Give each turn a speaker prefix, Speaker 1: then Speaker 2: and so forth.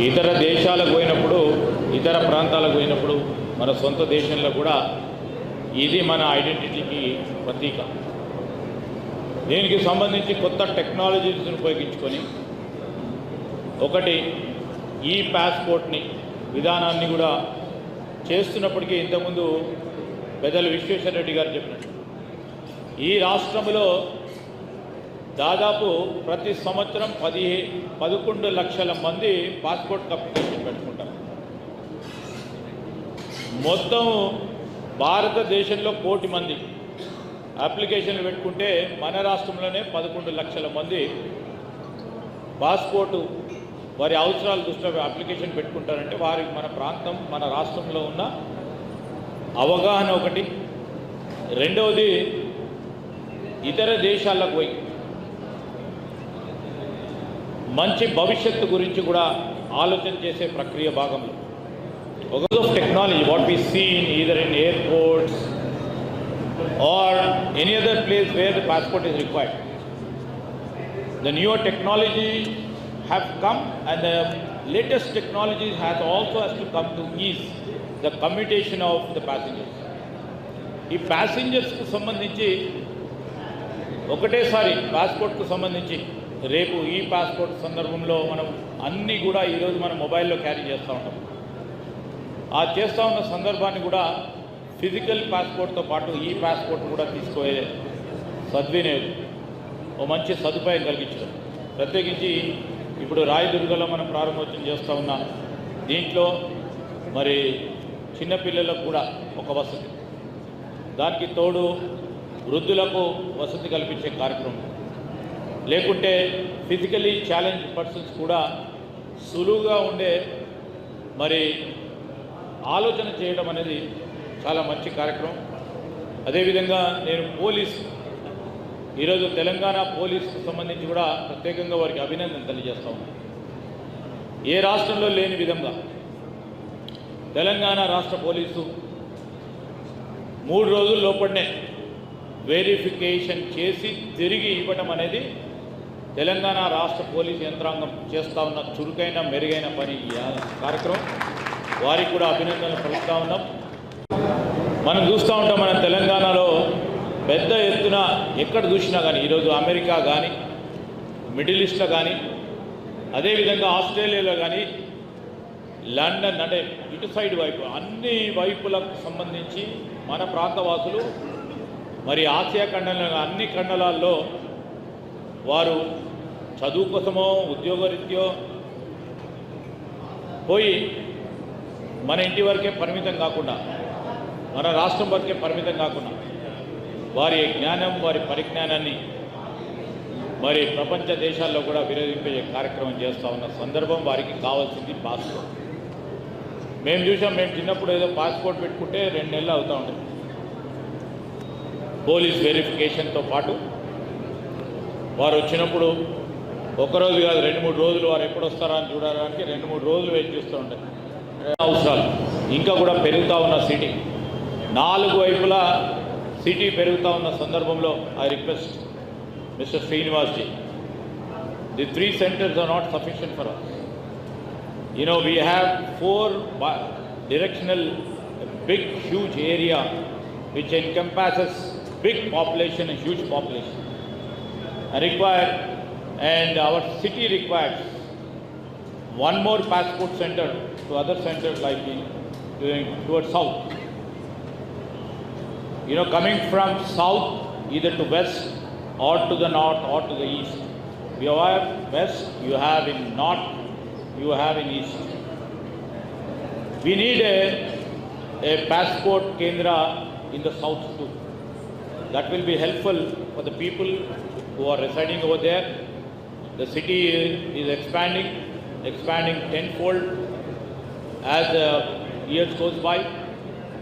Speaker 1: ఇతర దేశాలకు పోయినప్పుడు ఇతర ప్రాంతాలకు పోయినప్పుడు మన సొంత దేశంలో కూడా ఇది మన ఐడెంటిటీకి ప్రతీక. దీనికి సంబంధించి కొత్త టెక్నాలజీస్ని ఉపయోగించుకొని ఒకటి ఈ పాస్పోర్ట్ని విధానాన్ని కూడా చేస్తున్నప్పటికీ ఇంతకుముందు పెద్దలు విశ్వేశ్వర రెడ్డి గారు చెప్పినట్టు. ఈ రాష్ట్రంలో దాదాపు ప్రతి సంవత్సరం పది పదకొండు లక్షల మంది పాస్పోర్ట్ అప్లికేషన్ పెట్టుకుంటారు. మొత్తం భారతదేశంలో కోటి మంది అప్లికేషన్లు పెట్టుకుంటే మన రాష్ట్రంలోనే పదకొండు లక్షల మంది పాస్పోర్టు వారి అవసరాల దృష్ట్యా అప్లికేషన్ పెట్టుకుంటారంటే వారికి మన ప్రాంతం మన రాష్ట్రంలో ఉన్న అవగాహన ఒకటి. రెండవది ఇతర దేశాలకు పోయి మంచి భవిష్యత్తు గురించి కూడా ఆలోచన చేసే ప్రక్రియ భాగంలో ఒక of technology what we seen either in airports or any other place where the passport is required the newer technology have come and the latest technologies has also has to come to ease the commutation of the passengers ఈ ప్యాసింజర్స్కు సంబంధించి ఒకటేసారి పాస్పోర్ట్కు సంబంధించి రేపు ఈ passport సందర్భంలో మనం అన్నీ కూడా ఈరోజు మనం మొబైల్లో క్యారీ చేస్తూ ఉంటాం. ఆ చేస్తూ ఉన్న సందర్భాన్ని కూడా ఫిజికల్ పాస్పోర్ట్తో పాటు ఈ పాస్పోర్ట్ కూడా తీసుకోయే సద్వినియోగం ఓ మంచి సదుపాయం కలిగించడం. ప్రత్యేకించి ఇప్పుడు రాయదుర్గలో మనం ప్రారంభోత్సవం చేస్తూ ఉన్నాం దీంట్లో మరి చిన్నపిల్లలకు కూడా ఒక వసతి. దానికి తోడు వృద్ధులకు వసతి కల్పించే కార్యక్రమం. లేకుంటే ఫిజికలీ ఛాలెంజ్ పర్సన్స్ కూడా సులువుగా ఉండే మరి ఆలోచన చేయడం అనేది చాలా మంచి కార్యక్రమం. అదేవిధంగా నేను పోలీస్ ఈరోజు తెలంగాణ పోలీసుకు సంబంధించి కూడా ప్రత్యేకంగా వారికి అభినందన తెలియజేస్తా ఉన్నాను ఏ రాష్ట్రంలో లేని విధంగా తెలంగాణ రాష్ట్ర పోలీసు మూడు రోజుల లోపలనే వెరిఫికేషన్ చేసి తిరిగి ఇవ్వటం అనేది తెలంగాణ రాష్ట్ర పోలీస్ యంత్రాంగం చేస్తూ ఉన్న చురుకైన మెరుగైన పని ఈ కార్యక్రమం. వారికి కూడా అభినందనలు పలుకుతూ ఉన్నాం. మనం చూస్తూ ఉంటాం మన తెలంగాణలో పెద్ద ఎత్తున ఎక్కడ చూసినా కానీ ఈరోజు అమెరికా కానీ మిడిల్ ఈస్ట్లో కానీ అదేవిధంగా ఆస్ట్రేలియాలో కానీ లండన్ అంటే ఇటు సైడ్ వైపు అన్ని వైపులకు సంబంధించి మన ప్రాంతవాసులు మరి ఆసియా ఖండంలో అన్ని ఖండలాల్లో వారు చదువు కోసమో ఉద్యోగరీత్యో పోయి మన ఇంటి వరకే పరిమితం కాకుండా మన రాష్ట్రం వరకే పరిమితం కాకుండా వారి జ్ఞానం వారి పరిజ్ఞానాన్ని మరి ప్రపంచ దేశాల్లో కూడా విరోధింపే కార్యక్రమం చేస్తూ ఉన్న సందర్భం వారికి కావాల్సింది పాస్పోర్ట్. మేము చూసాం మేము చిన్నప్పుడు ఏదో పాస్పోర్ట్ పెట్టుకుంటే రెండు నెలలు అవుతూ ఉంటుంది. పోలీస్ వెరిఫికేషన్తో పాటు వారు వచ్చినప్పుడు ఒకరోజు కాదు రెండు మూడు రోజులు వారు ఎప్పుడు వస్తారా అని చూడడానికి రెండు మూడు రోజులు వెయిట్ చేస్తూ ఉంటాయి అవసరాలు. ఇంకా కూడా పెరుగుతూ ఉన్న సిటీ. నాలుగు వైపులా సిటీ పెరుగుతూ ఉన్న సందర్భంలో I request mister Srinivas ji the three centres are not sufficient for us you know we have four bi- directional big huge area which big population huge population require and our city requires one more passport center to other centers like in towards south. You know coming from south either to west or to the north or to the east. You have west you have in north you have in east. We need a, a passport kendra in the south too. That will be helpful for the people who are residing over there. The city is expanding expanding tenfold as the years goes by